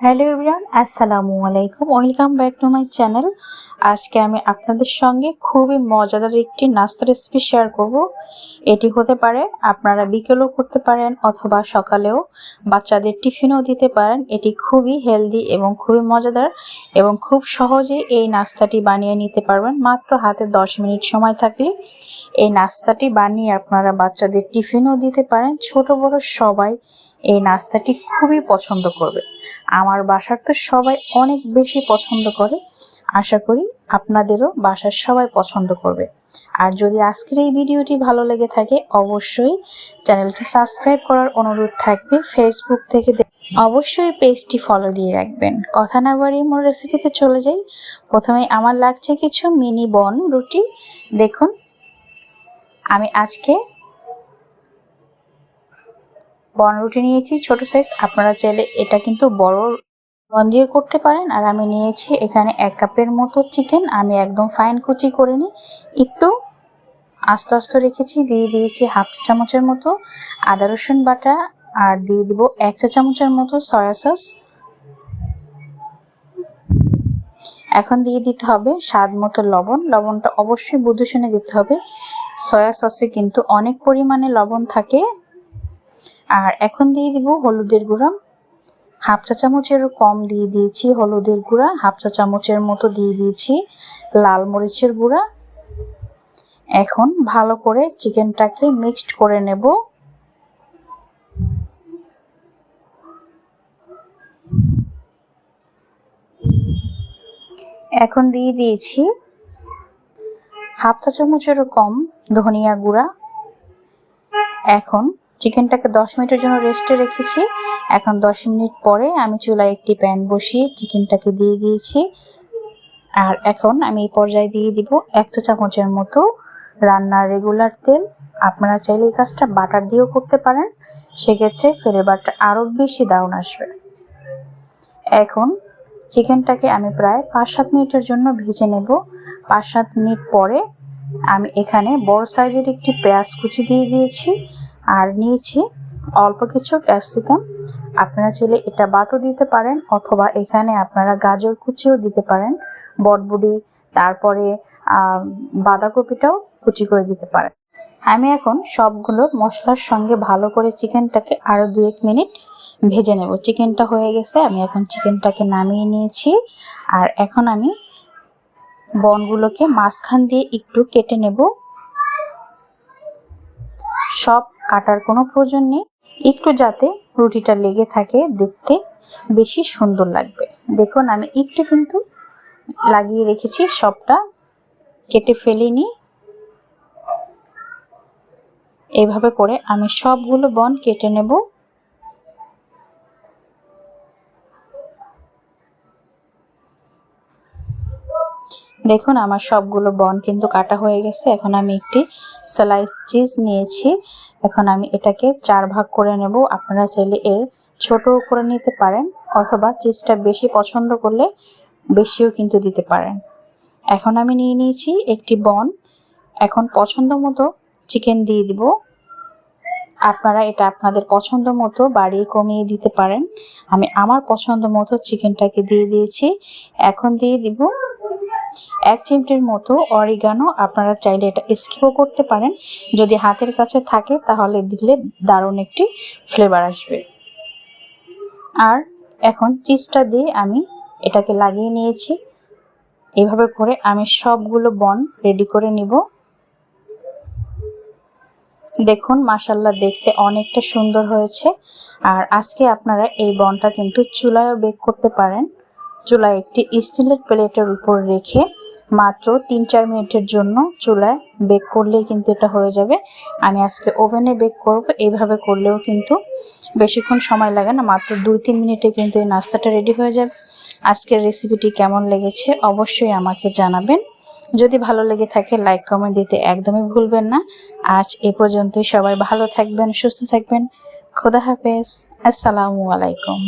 Hello everyone, আসসালামু আলাইকুম। Welcome back to my channel. আজকে আমি আপনাদের সঙ্গে খুবই মজাদার একটি নাস্তা রেসিপি শেয়ার করব। এটি হতে পারে, আপনারা বিকেলেও করতে পারেন অথবা সকালেও বাচ্চাদের টিফিনও দিতে পারেন। এটি খুবই হেলদি এবং খুবই মজাদার এবং খুব সহজে এই নাস্তাটি বানিয়ে নিতে পারবেন। মাত্র হাতে 10 মিনিট সময় থাকলে এই নাস্তাটি বানিয়ে আপনারা বাচ্চাদের টিফিনও দিতে পারেন। ছোট বড় সবাই এই নাস্তাটি খুবই পছন্দ করবে। আমার বাসার তো সবাই অনেক বেশি পছন্দ করে। আশা করি আপনাদেরও বাসার সবাই পছন্দ করবে। আর যদি আজকের এই ভিডিওটি ভালো লেগে থাকে, অবশ্যই চ্যানেলটি সাবস্ক্রাইব করার অনুরোধ থাকবে। ফেসবুক থেকে অবশ্যই পেজটি ফলো দিয়ে রাখবেন। কথা না বাড়িয়ে মোর রেসিপিতে চলে যাই। প্রথমে আমার লাগছে কিছু মিনি বন রুটি। দেখুন, আমি আজকে বন রুটি নিয়েছি, ছোট সাইজ আপনারা চাইলে এটা কিন্তু বড় বন দিয়ে করতে পারেন। আর আমি নিয়েছি এখানে এক কাপের মতো চিকেন আমি একদম ফাইন কুচি করে নিই একটু আস্তে আস্তে রেখেছি, দিয়ে দিয়েছি হাফ চা চামচের মতো আদা রসুন বাটা। আর দিয়ে দিব এক চা চামচের মতো সয়া সস এখন দিয়ে দিতে হবে স্বাদ মতো লবণ। লবণটা অবশ্যই বুঝে শুনে দিতে হবে। সয়া সসে কিন্তু অনেক পরিমাণে লবণ থাকে। আর এখন দিয়ে দিব হলুদের গুঁড়া। হাফ চা চামচেরও কম দিয়ে দিয়েছি হলুদের গুঁড়া। হাফ চা চামচের মতো দিয়ে দিয়েছি লাল মরিচের গুঁড়া। এখন ভালো করে চিকেনটাকে মিক্সড করে নেব। এখন দিয়ে দিয়েছি হাফ চা চামচেরও কম ধনিয়া গুঁড়া। এখন চিকেনটাকে দশ মিনিটের জন্য রেস্টে রেখেছি। এখন দশ মিনিট পরে আমি চুলায় একটি প্যান বসিয়ে চিকেনটাকে দিয়ে দিয়েছি। আর এখন আমি এই পর্যায়ে দিয়ে দিব এক চা চামচের মতো রান্নার রেগুলার তেল। আপনারা চাইলে এই কাজটা বাটার দিয়েও করতে পারেন। সেক্ষেত্রে ফ্লেভারটা আরও বেশি দারুণ আসবে। এখন চিকেনটাকে আমি প্রায় পাঁচ সাত মিনিটের জন্য ভেজে নেব। পাঁচ সাত মিনিট পরে আমি এখানে বড় সাইজের একটি পেঁয়াজ কুচি দিয়ে দিয়েছি। আর নিয়েছি অল্প কিছু ক্যাপসিকাম। আপনারা চাইলে এটা বাতও দিতে পারেন অথবা এখানে আপনারা গাজর কুচিও দিতে পারেন বটবুডি তারপরে বাঁধাকপিটাও কুচি করে দিতে পারেন। আমি এখন সবগুলো মশলার সঙ্গে ভালো করে চিকেনটাকে আরও দু এক মিনিট ভেজে নেব। চিকেনটা হয়ে গেছে, আমি এখন চিকেনটাকে নামিয়ে নিয়েছি। আর এখন আমি বনগুলোকে মাঝখান দিয়ে একটু কেটে নেব। সব কাটার কোনো প্রয়োজন নেই। একটু যাতে রুটিটা লেগে থাকে দেখতে বেশি সুন্দর লাগবে। দেখুন, আমি একটু কিন্তু লাগিয়ে রেখেছি সবটা। কেটে ফেলিনি। এইভাবে করে আমি সবগুলো বন কেটে নেব। দেখুন, আমার সবগুলো বন কিন্তু কাটা হয়ে গেছে। এখন আমি একটি স্লাইস চিজ নিয়েছি। এখন আমি এটাকে চার ভাগ করে নেব। আপনারা চাইলে এর ছোটও করে নিতে পারেন অথবা চিজটা বেশি পছন্দ করলে বেশিও কিন্তু দিতে পারেন। এখন আমি নিয়ে নিয়েছি একটি বন। এখন পছন্দ মতো চিকেন দিয়ে দিব। আপনারা এটা আপনাদের পছন্দ মতো বাড়িয়ে কমিয়ে দিতে পারেন। আমি আমার পছন্দ মতো চিকেনটাকে দিয়ে দিয়েছি। এখন দিয়ে দিব এক চিমটির মতো অরিগানো আপনারা চাইলে এটা স্কিপও করতে পারেন। যদি হাতের কাছে থাকে, তাহলে দিলে দারুণ একটি ফ্লেভার আসবে। আর এখন চিজটা দিয়ে আমি এটাকে লাগিয়ে নিয়েছি। এভাবে করে আমি সবগুলো বন রেডি করে নিব। দেখুন মাসাল্লাহ দেখতে অনেকটা সুন্দর হয়েছে। আর আজকে আপনারা এই বনটা কিন্তু চুলায়ও বেক করতে পারেন। চুলায় একটি স্টিলের প্লেটের উপর রেখে মাত্র তিন চার মিনিটের জন্য চুলায় বেক করলেই কিন্তু এটা হয়ে যাবে। আমি আজকে ওভেনে বেক করব এইভাবে করলেও কিন্তু বেশিক্ষণ সময় লাগে না, মাত্র দুই তিন মিনিটে কিন্তু এই নাস্তাটা রেডি হয়ে যাবে। আজকের রেসিপিটি কেমন লেগেছে অবশ্যই আমাকে জানাবেন। যদি ভালো লেগে থাকে, লাইক, কমেন্ট দিতে একদমই ভুলবেন না। আজ এ পর্যন্তই, সবাই ভালো থাকবেন, সুস্থ থাকবেন। খোদা হাফেজ, আসসালামু আলাইকুম।